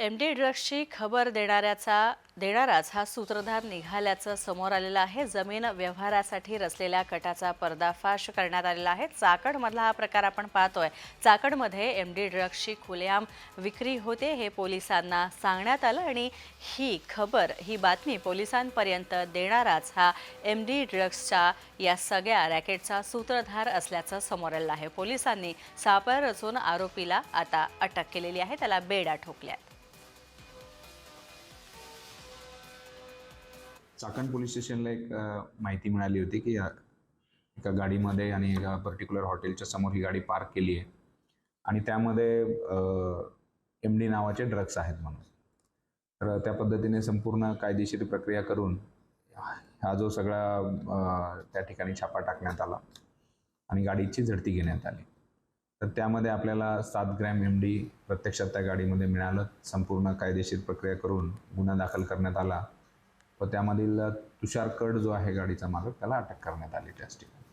M D ड्रग्सची खबर देणाऱ्याचा देणाराच हा सूत्रधार निघाल्याचं समोर आलेलं आहे. जमीन व्यवहारासाठी रचलेल्या कटाचा पर्दाफाश करण्यात आलेला आहे. चाकडमधला हा प्रकार आपण पाहतोय. चाकडमध्ये एम डी ड्रग्सची खुलेआम विक्री होते हे पोलिसांना सांगण्यात आलं आणि ही खबर ही बातमी पोलिसांपर्यंत देणाराच हा एम डी ड्रग्सच्या या सगळ्या रॅकेटचा सूत्रधार असल्याचं समोर आलेलं आहे. पोलिसांनी सापळ रचून आरोपीला आता अटक केलेली आहे. त्याला बेडा ठोकल्यात चाकण पोलीस स्टेशनला एक माहिती मिळाली होती की या- एका गाडीमध्ये आणि एका पर्टिक्युलर हॉटेलच्या समोर ही गाडी पार्क केली आहे. आणि त्यामध्ये एम डी नावाचे ड्रग्स आहेत म्हणून. तर त्या पद्धतीने संपूर्ण कायदेशीर प्रक्रिया करून हा जो सगळा त्या ठिकाणी छापा टाकण्यात आला आणि गाडीची झडती घेण्यात आली. तर त्यामध्ये आपल्याला सात ग्रॅम एम डी प्रत्यक्षात त्या गाडीमध्ये मिळालं. संपूर्ण कायदेशीर प्रक्रिया करून गुन्हा दाखल करण्यात आला. व त्यामधील तुषार कड जो आहे गाडीचा मालक त्याला अटक करण्यात आली त्याच ठिकाणी.